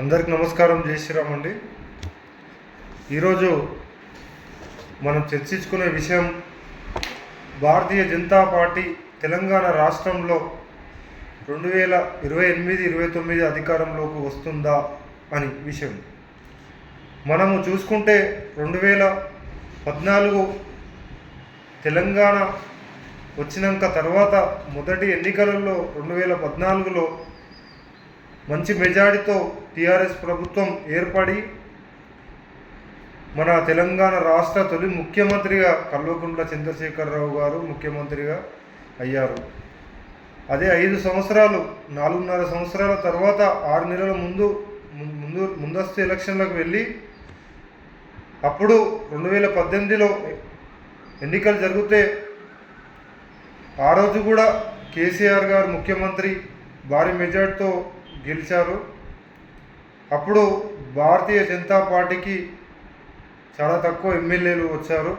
అందరికి నమస్కారం జై శ్రీరామ్ అండి. ఈరోజు మనం చర్చించుకునే విషయం భారతీయ జనతా పార్టీ తెలంగాణ రాష్ట్రంలో రెండు వేల ఇరవై ఎనిమిది ఇరవై తొమ్మిది అధికారంలోకి వస్తుందా అని విషయం. మనము చూసుకుంటే రెండు వేల పద్నాలుగు తెలంగాణ వచ్చినాక తర్వాత మొదటి ఎన్నికలలో రెండు వేల పద్నాలుగులో మంచి మెజారిటీతో టీఆర్ఎస్ ప్రభుత్వం ఏర్పడి మన తెలంగాణ రాష్ట్ర తొలి ముఖ్యమంత్రిగా కల్వకుంట్ల చంద్రశేఖరరావు గారు ముఖ్యమంత్రిగా అయ్యారు. అదే ఐదు సంవత్సరాలు నాలుగున్నర సంవత్సరాల తర్వాత ఆరు నెలల ముందు ముందు ముందస్తు ఎలక్షన్లకు వెళ్ళి అప్పుడు రెండు వేల పద్దెనిమిదిలో ఎన్నికలు జరిగితే ఆ రోజు కూడా కేసీఆర్ గారు ముఖ్యమంత్రి భారీ మెజార్టీతో గెలిచారు. అప్పుడు భారతీయ జనతా పార్టీకి చాలా తక్కువ ఎమ్మెల్యేలు వచ్చారు.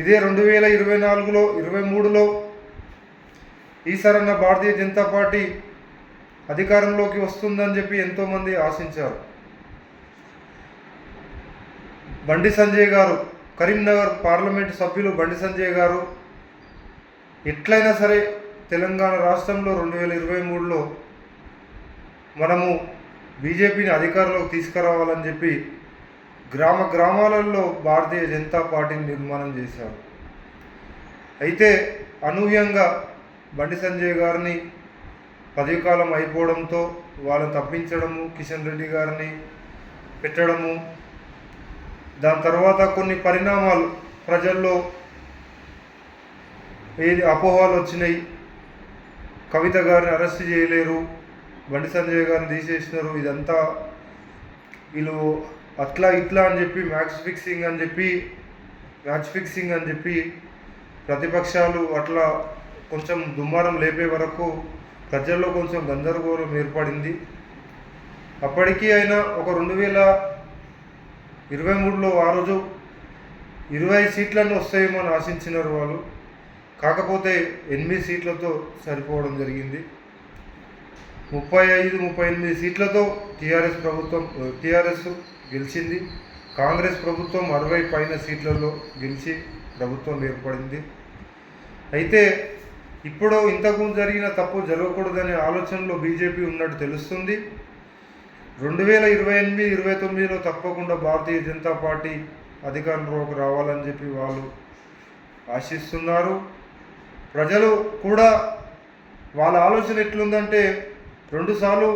ఇదే రెండు వేల ఇరవై నాలుగులో ఇరవై మూడులో ఈసారన్న భారతీయ జనతా పార్టీ అధికారంలోకి వస్తుందని చెప్పి ఎంతోమంది ఆశించారు. బండి సంజయ్ గారు కరీంనగర్ పార్లమెంట్ సభ్యులు బండి సంజయ్ గారు ఎట్లయినా సరే తెలంగాణ రాష్ట్రంలో రెండు వేల ఇరవై మూడులో మనము బీజేపీని అధికారంలోకి తీసుకురావాలని చెప్పి గ్రామ గ్రామాలలో భారతీయ జనతా పార్టీని నిర్మాణం చేశారు. అయితే అనూహ్యంగా బండి సంజయ్ గారిని పదవి కాలం అయిపోవడంతో వాళ్ళని తప్పించడము కిషన్ రెడ్డి గారిని పెట్టడము దాని తర్వాత కొన్ని పరిణామాలు ప్రజల్లో ఏది అపోహలు వచ్చినాయి. కవిత గారిని అరెస్ట్ చేయలేరు. బండి సంజయ్ గారిని తీసేసినారు. ఇదంతా వీళ్ళు అట్లా ఇట్లా అని చెప్పి మ్యాచ్ ఫిక్సింగ్ అని చెప్పి మ్యాచ్ ఫిక్సింగ్ అని చెప్పి ప్రతిపక్షాలు అట్లా కొంచెం దుమ్మారం లేపే వరకు ప్రజల్లో కొంచెం గందరగోళం ఏర్పడింది. అప్పటికీ అయినా ఒక రెండు వేల ఇరవై మూడులో ఆ రోజు ఇరవై సీట్లను వస్తాయేమో అని ఆశించినారు వాళ్ళు. కాకపోతే ఎనిమిది సీట్లతో సరిపోవడం జరిగింది. ముప్పై ఐదు ముప్పై ఎనిమిది సీట్లతో టీఆర్ఎస్ ప్రభుత్వం టీఆర్ఎస్ గెలిచింది. కాంగ్రెస్ ప్రభుత్వం అరవై పైన సీట్లలో గెలిచి ప్రభుత్వం ఏర్పడింది. అయితే ఇప్పుడు ఇంతకుముందు జరిగిన తప్పు జరగకూడదనే ఆలోచనలో బీజేపీ ఉన్నట్టు తెలుస్తుంది. రెండు వేల ఇరవై ఎనిమిది ఇరవై తొమ్మిదిలో తప్పకుండా భారతీయ జనతా పార్టీ అధికారంలోకి రావాలని చెప్పి వాళ్ళు ఆశిస్తున్నారు. ప్రజలు కూడా వాళ్ళ ఆలోచన ఎట్లుందంటే రెండుసార్లు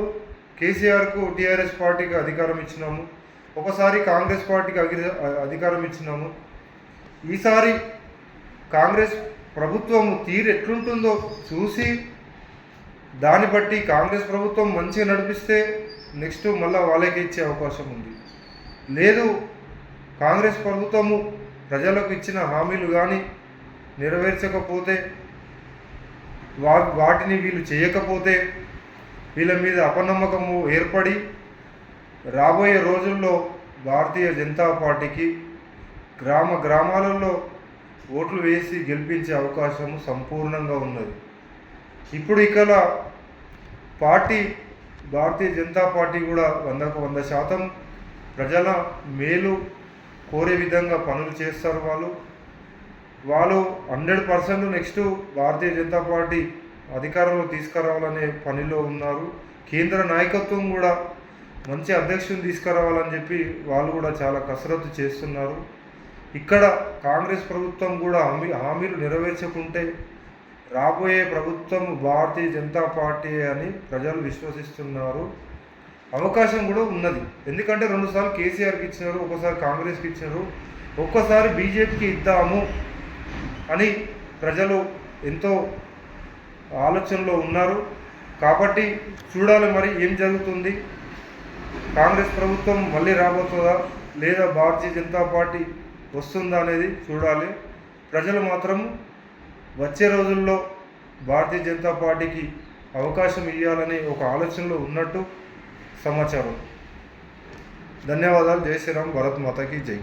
కేసీఆర్కు టీఆర్ఎస్ పార్టీకి అధికారం ఇచ్చినాము. ఒకసారి కాంగ్రెస్ పార్టీకి అధికారం ఇచ్చినాము. ఈసారి కాంగ్రెస్ ప్రభుత్వము తీరు ఎట్లుంటుందో చూసి దాన్ని బట్టి కాంగ్రెస్ ప్రభుత్వం మంచిగా నడిపిస్తే నెక్స్ట్ మళ్ళీ వాళ్ళకి ఇచ్చే అవకాశం ఉంది. లేదు కాంగ్రెస్ ప్రభుత్వము ప్రజలకు ఇచ్చిన హామీలు కానీ నెరవేర్చకపోతే వా వాటిని వీళ్ళు చేయకపోతే వీళ్ళ మీద అపనమ్మకము ఏర్పడి రాబోయే రోజుల్లో భారతీయ జనతా పార్టీకి గ్రామ గ్రామాలలో ఓట్లు వేసి గెలిపించే అవకాశము సంపూర్ణంగా ఉన్నది. ఇప్పుడు ఇక్కడ పార్టీ భారతీయ జనతా పార్టీ కూడా వందకు వంద శాతం ప్రజల మేలు కోరే విధంగా పనులు చేస్తారు వాళ్ళు. వాళ్ళు hundred percent next Bharatiya Janata party అధికారంలో తీసుకురావాలనే పనిలో ఉన్నారు. కేంద్ర నాయకత్వం కూడా మంచి అధ్యక్షుని తీసుకురావాలని చెప్పి వాళ్ళు కూడా చాలా కసరత్తు చేస్తున్నారు. ఇక్కడ కాంగ్రెస్ ప్రభుత్వం కూడా హామీ హామీలు నెరవేర్చకుంటే రాబోయే ప్రభుత్వం భారతీయ జనతా పార్టీ అని ప్రజలు విశ్వసిస్తున్నారు. అవకాశం కూడా ఉన్నది. ఎందుకంటే రెండుసార్లు కేసీఆర్కి ఇచ్చినారు ఒకసారి కాంగ్రెస్కి ఇచ్చినారు ఒక్కసారి బీజేపీకి ఇద్దాము అని ప్రజలు ఎంతో ఆలోచనలో ఉన్నారు. కాబట్టి చూడాలి మరి ఏం జరుగుతుంది. కాంగ్రెస్ ప్రభుత్వం మళ్ళీ రాబోతుందా? లేదా భారతీయ జనతా పార్టీ వస్తుందా అనేది చూడాలి. ప్రజలు మాత్రం వచ్చే రోజుల్లో భారతీయ జనతా పార్టీకి అవకాశం ఇవ్వాలని ఒక ఆలోచనలో ఉన్నట్టు సమాచారం. ధన్యవాదాలు. జై శ్రీరామ్. భరత్ మాతకి జై.